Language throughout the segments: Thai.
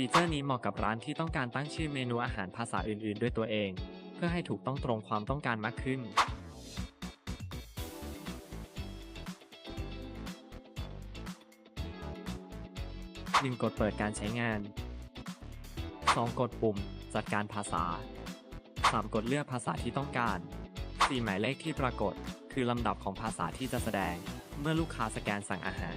ฟีเจอร์นี้เหมาะกับร้านที่ต้องการตั้งชื่อเมนูอาหารภาษาอื่นๆ ด้วยตัวเอง เพื่อให้ถูกต้องตรงความต้องการมากขึ้น 1. กดเปิดการใช้งาน 2. กดปุ่ม จัดการภาษา 3. กดเลือกภาษาที่ต้องการ 4. หมายเลขที่ปรากฏ คือลำดับของภาษาที่จะแสดง เมื่อลูกค้าสแกนสั่งอาหาร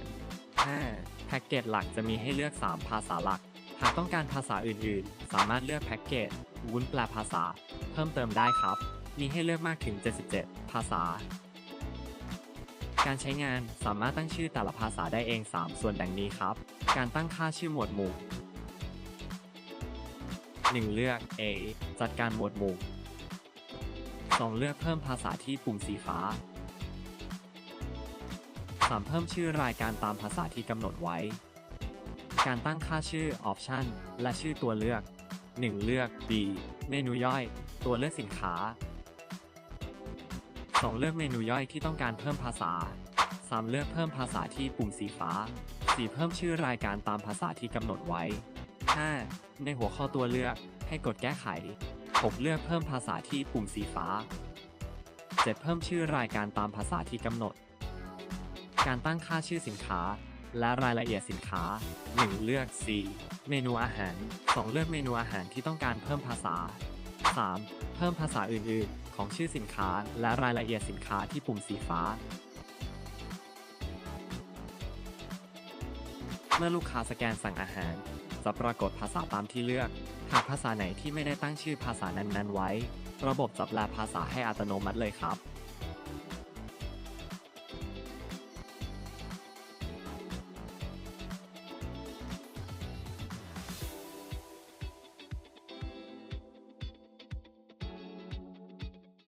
5. แพ็กเกจหลักจะมีให้เลือก 3 ภาษาหลัก หากต้องการภาษาอื่นๆ สามารถเลือกแพ็กเกจวุ้นแปลภาษา เพิ่มเติมได้ครับ มีให้เลือกมากถึง 77 ภาษา การใช้งานสามารถตั้งชื่อแต่ละภาษาได้เอง 3 ส่วนดังนี้ครับ การตั้งค่าชื่อหมวดหมู่ 1. เลือก A จัดการหมวดหมู่ 2. เลือกเพิ่มภาษาที่ปุ่มสีฟ้า 3. เพิ่มชื่อรายการตามภาษาที่กำหนดไว้ การตั้งค่าชื่อ Option และชื่อตัวเลือก 1. เลือก B เมนูย่อย ตัวเลือกสินค้า 2. เลือกเมนูย่อยที่ต้องการเพิ่มภาษา 3. เลือกเพิ่มภาษาที่ปุ่มสีฟ้า 4. เพิ่มชื่อรายการตามภาษาที่กำหนดไว้ 5. ในหัวข้อตัวเลือกให้กดแก้ไข 6. เลือกเพิ่มภาษาที่ปุ่มสีฟ้า 7. เพิ่มชื่อรายการตามภาษาที่กำหนด การตั้งค่าชื่อสินค้า และรายละเอียดสินค้า 1. เลือก C เมนูอาหาร 2. เลือกเมนูอาหารที่ต้องการเพิ่มภาษา 3. เพิ่มภาษาอื่น ๆ ของชื่อสินค้า และรายละเอียดสินค้าที่ปุ่มสีฟ้า เมื่อลูกค้าสแกนสั่งอาหาร จะปรากฏภาษาตามที่เลือก หากภาษาไหนที่ไม่ได้ตั้งชื่อภาษานั้น ๆ ไว้ ระบบจะแปลภาษาให้อัตโนมัติเลยครับ